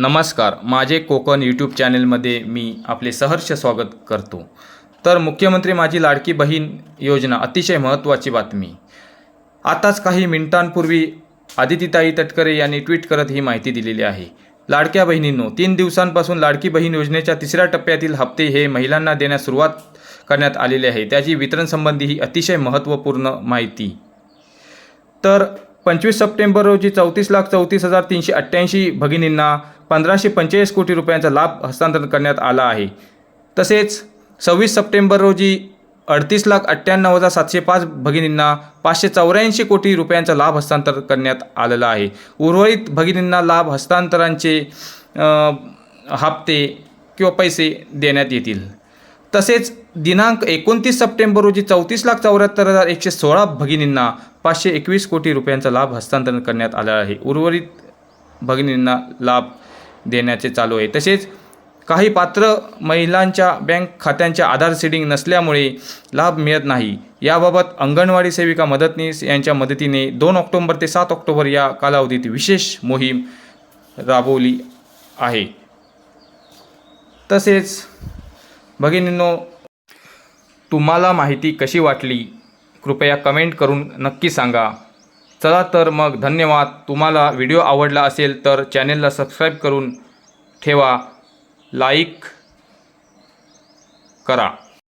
नमस्कार. माझे कोकण यूट्यूब चॅनेलमध्ये मी आपले सहर्ष स्वागत करतो. तर मुख्यमंत्री माझी लाडकी बहीण योजना अतिशय महत्त्वाची बातमी. आताच काही मिनिटांपूर्वी आदितीताई तटकरे यांनी ट्विट करत ही माहिती दिलेली आहे. लाडक्या बहिणींनो तीन दिवसांपासून लाडकी बहीण योजनेच्या तिसऱ्या टप्प्यातील हप्ते हे महिलांना देण्यास सुरुवात करण्यात आलेले आहे. त्याची वितरणसंबंधी ही अतिशय महत्त्वपूर्ण माहिती. तर पंचवीस सप्टेंबर रोजी चौतीस लाख चौतीस हजार तीनशे अठ्ठ्याऐंशी भगिनींना पंधराशे पंचेचाळीस कोटी रुपयांचा लाभ हस्तांतरण करण्यात आला आहे. तसेच सव्वीस सप्टेंबर रोजी अडतीस लाख अठ्ठ्याण्णव हजार सातशे पाच भगिनींना पाचशे चौऱ्याऐंशी कोटी रुपयांचा लाभ हस्तांतर करण्यात आलेला आहे. उर्वरित भगिनींना लाभ हस्तांतरांचे हप्ते किंवा पैसे देण्यात येतील. तसेच दिनांक एकोणतीस सप्टेंबर रोजी चौतीस लाख चौऱ्याहत्तर हजार एकशे सोळा भगिनींना पाचशे एकवीस कोटी रुपयांचा लाभ हस्तांतरण करण्यात आला आहे. उर्वरित भगिनींना लाभ देण्याचे चालू आहे. तसेच काही पात्र महिलांच्या बँक खात्यांच्या आधार सीडिंग नसल्यामुळे लाभ मिळत नाही. याबाबत अंगणवाडी सेविका मदतनीस यांच्या मदतीने दोन ऑक्टोंबर ते सात ऑक्टोबर या कालावधीत विशेष मोहीम राबवली आहे. तसेच भगिनींनो तुम्हाला माहिती कशी वाटली? कृपया कमेंट करून नक्की सांगा. चला तर मग धन्यवाद. तुम्हाला व्हिडिओ आवडला असेल तर चॅनेलला सबस्क्राईब करून ठेवा. लाईक करा.